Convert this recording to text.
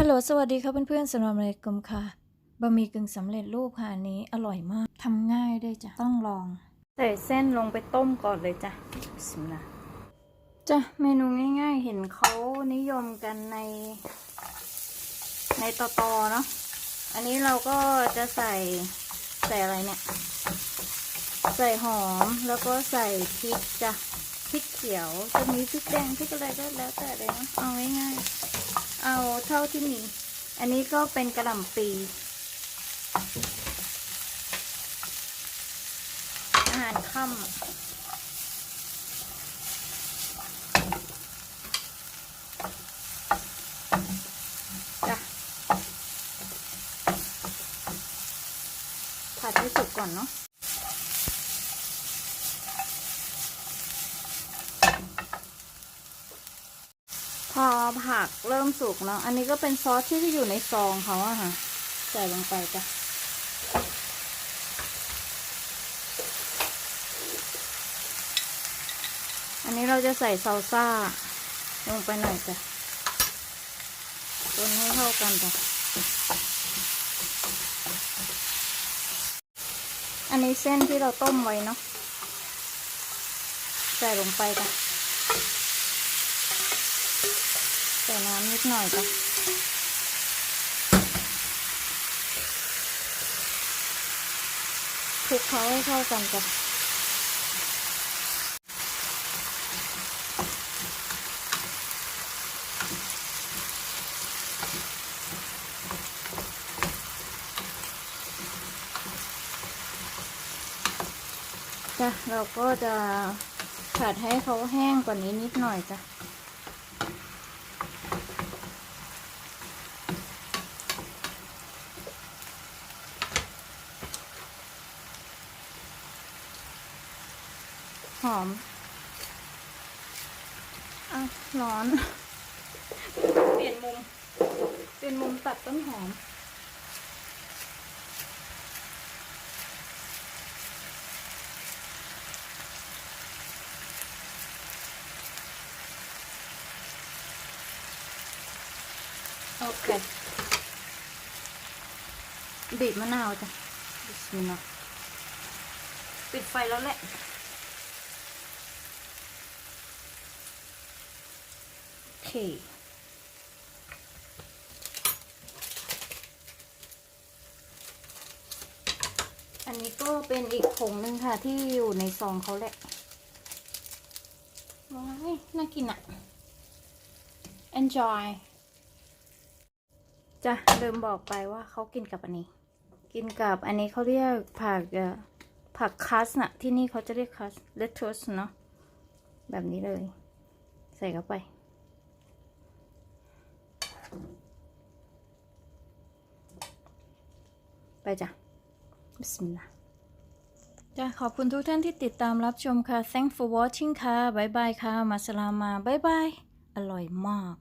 ฮัลโหลสวัสดีค่ะเพื่อนๆสำหรับรายกลมค่ะบะหมี่กึ่งสำเร็จรูปค่ะอันนี้อร่อยมากทำง่ายด้วยจ้ะต้องลอง ใส่เส้นลงไปต้มก่อนเลยจ้ะบิสมิลลาห์จ้ะเมนูง่าย ๆ เห็นเขานิยมกันใน ในตอตอเนาะอันนี้เราก็จะใส่ใส่อะไรเนี่ย ใส่หอมแล้วก็ใส่พริกจ้ะพริกเขียวจะมีพริกแดงพริกอะไรก็แล้วแต่เลยเนาะเอาง่ายๆ เอาเท่าที่มี อันนี้ก็เป็นกระหล่ำปีอาหารค่ำจ้ะผัดให้สุกก่อนเนาะ ผักเริ่มสุกเนาะ อันนี้ก็เป็นซอสที่จะอยู่ในซองเขาอะค่ะ ใส่ลงไปจ้ะ อันนี้เราจะใส่ซาลซ่า ลงไปหน่อยจ้ะคนให้เข้ากันจ้ะ อันนี้เส้นที่เราต้มไว้เนาะ ใส่ลงไปจ้ะ ใส่น้ำนิดหน่อยจ้ะคลุกเขาให้เข้ากันจ้ะจ้ะเราก็จะผัดให้เขาแห้งกว่านี้นิดหน่อยจ้ะ หอมอะร้อน เปลี่ยนมุม เปลี่ยนมุมตัดต้นหอม โอเค บีบมะนาวจ้ะบิสมิลลาห์ปิดไฟแล้วแหละ โอ เค อันนี้ก็เป็นอีกผงหนึ่งค่ะที่อยู่ในซองเขาแหละว้ายน่ากินอะ enjoy จ้ะเดิมบอกไปว่าเขากินกับอันนี้ กินกับอันนี้เขาเรียกผักผักคัสนะที่นี่เขาจะเรียกคัสเลทูสเนาะแบบนี้เลย ใส่เข้าไป ไปจ้ะบิสมิลลาห์จ้ะขอบคุณทุกท่านที่ติดตามรับชมค่ะ thank for watching ค่ะบายบายค่ะ มาสลามาบายบาย อร่อยมาก